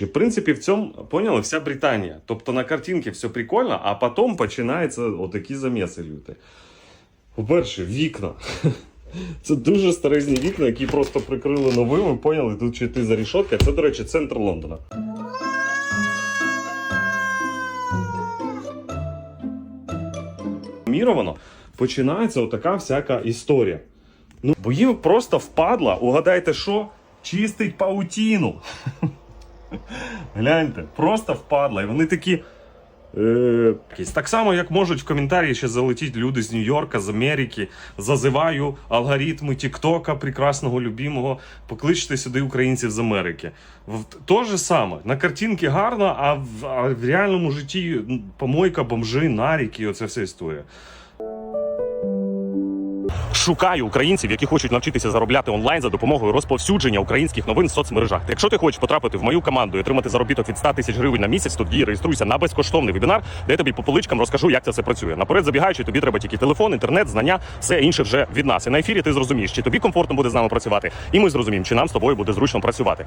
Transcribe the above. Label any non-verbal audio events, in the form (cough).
І, в принципі, в цьому поняли вся Британія. Тобто на картинці все прикольно, а потім починаються отакі заміси люті. По-перше, вікна. (laughs) Це дуже старезні вікна, які просто прикрили новими, поняли, тут чи ти за рішотка. Це, до речі, центр Лондона. Міровано починається отака всяка історія. Ну, бо їм просто впадла, угадайте що? Чистить паутіну. (laughs) Гляньте, просто впадла. І вони такі. Е, так само, як можуть в коментарі ще залетіти люди з Нью-Йорка, з Америки. Зазиваю алгоритми Тіктока, прекрасного любимого. Покличте сюди українців з Америки. То же саме. На картинці гарно, а в, а в реальному житті помойка, бомжи, наріки, оця вся історія. Шукаю українців, які хочуть навчитися заробляти онлайн за допомогою розповсюдження українських новин в соцмережах. Якщо ти хочеш потрапити в мою команду і отримати заробіток від 100 тисяч гривень на місяць, тоді реєструйся на безкоштовний вебінар, де я тобі по поличкам розкажу, як це все працює. Наперед забігаючи, тобі треба тільки телефон, інтернет, знання, все інше вже від нас. І на ефірі ти зрозумієш, чи тобі комфортно буде з нами працювати, і ми зрозуміємо, чи нам з тобою буде зручно працювати.